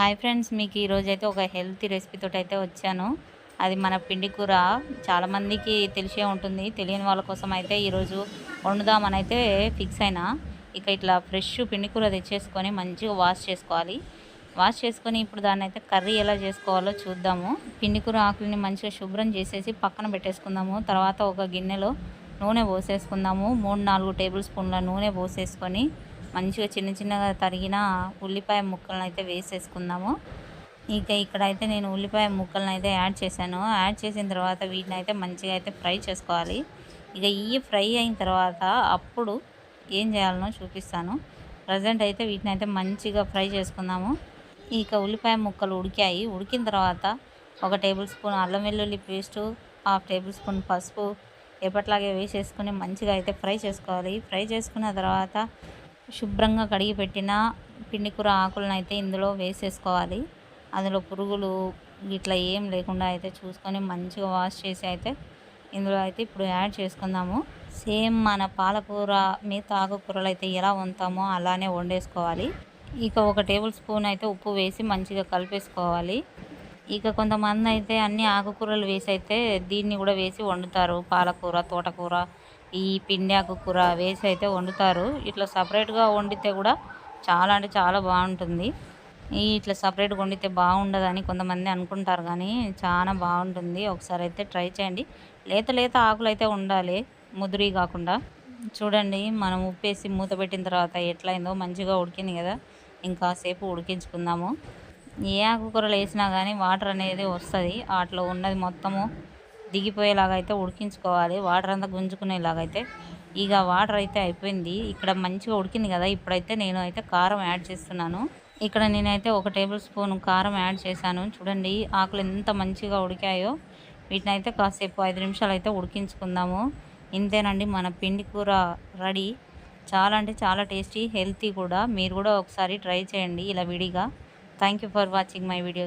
Hi friends మీకు ఈరోజు అయితే ఒక హెల్తీ రెసిపీతో అయితే వచ్చాను. అది మన పిండి కూర. చాలామందికి తెలిసే ఉంటుంది. తెలియని వాళ్ళ కోసం అయితే ఈరోజు వండుదామని అయితే ఫిక్స్ అయినా. ఇక ఇట్లా ఫ్రెష్ పిండి కూర తెచ్చేసుకొని మంచిగా వాష్ చేసుకోవాలి. వాష్ చేసుకొని ఇప్పుడు దాన్ని అయితే కర్రీ ఎలా చేసుకోవాలో చూద్దాము. పిండి కూర ఆకులని మంచిగా శుభ్రం చేసేసి పక్కన పెట్టేసుకుందాము. తర్వాత ఒక గిన్నెలో నూనె పోసేసుకుందాము. మూడు నాలుగు టేబుల్ స్పూన్ల నూనె పోసేసుకొని మంచిగా చిన్న చిన్నగా తరిగిన ఉల్లిపాయ ముక్కలను అయితే వేసేసుకుందాము. ఇక ఇక్కడైతే నేను ఉల్లిపాయ ముక్కలను అయితే యాడ్ చేశాను. యాడ్ చేసిన తర్వాత వీటిని అయితే మంచిగా అయితే ఫ్రై చేసుకోవాలి. ఇక ఇవి ఫ్రై అయిన తర్వాత అప్పుడు ఏం చేయాలనో చూపిస్తాను. ప్రజెంట్ అయితే వీటిని అయితే మంచిగా ఫ్రై చేసుకుందాము. ఇక ఉల్లిపాయ ముక్కలు ఉడికాయి. ఉడికిన తర్వాత ఒక టేబుల్ స్పూన్ అల్లం వెల్లుల్లి పేస్టు హాఫ్ టేబుల్ స్పూన్ పసుపు ఎప్పట్లాగే వేసేసుకుని మంచిగా అయితే ఫ్రై చేసుకోవాలి. ఫ్రై చేసుకున్న తర్వాత శుభ్రంగా కడిగి పెట్టిన పిండి కూర ఆకులను అయితే ఇందులో వేసేసుకోవాలి. అందులో పురుగులు ఇట్లా ఏం లేకుండా అయితే చూసుకొని మంచిగా వాష్ చేసి అయితే ఇందులో అయితే ఇప్పుడు యాడ్ చేసుకుందాము. సేమ్ మన పాలకూర మిగతా ఆకుకూరలు అయితే ఎలా వంతామో అలానే వండేసుకోవాలి. ఇక ఒక టేబుల్ స్పూన్ అయితే ఉప్పు వేసి మంచిగా కలిపేసుకోవాలి. ఇక కొంతమంది అయితే అన్ని ఆకుకూరలు వేసి అయితే దీన్ని కూడా వేసి వండుతారు. పాలకూర తోటకూర ఈ పిండి ఆకుకూర వేసి అయితే వండుతారు. ఇట్లా సపరేట్గా వండితే కూడా చాలా అంటే చాలా బాగుంటుంది. ఇట్లా సపరేట్గా వండితే బాగుండదని కొంతమంది అనుకుంటారు కానీ చాలా బాగుంటుంది. ఒకసారి అయితే ట్రై చేయండి. లేత లేత ఆకులు అయితే ఉండాలి ముదిరి కాకుండా. చూడండి మనం ఉప్పేసి మూత పెట్టిన తర్వాత ఎట్లయిందో మంచిగా ఉడికింది కదా. ఇంకాసేపు ఉడికించుకుందాము. ఏ ఆకుకూరలు వేసినా కానీ వాటర్ అనేది వస్తుంది. వాటిలో ఉన్నది మొత్తము దిగిపోయేలాగా అయితే ఉడికించుకోవాలి. వాటర్ అంతా గుంజుకునేలాగా అయితే ఇక వాటర్ అయితే అయిపోయింది. ఇక్కడ మంచిగా ఉడికింది కదా. ఇప్పుడైతే నేను అయితే కారం యాడ్ చేస్తున్నాను. ఇక్కడ నేనైతే ఒక టేబుల్ స్పూన్ కారం యాడ్ చేశాను. చూడండి ఆకులు ఎంత మంచిగా ఉడికాయో. వీటిని అయితే కాసేపు ఐదు నిమిషాలు అయితే ఉడికించుకుందాము. ఇంతేనండి మన పిండి కూర రెడీ. చాలా అంటే చాలా టేస్టీ హెల్తీ కూడా. మీరు కూడా ఒకసారి ట్రై చేయండి ఇలా విడిగా. Thank for watching my videos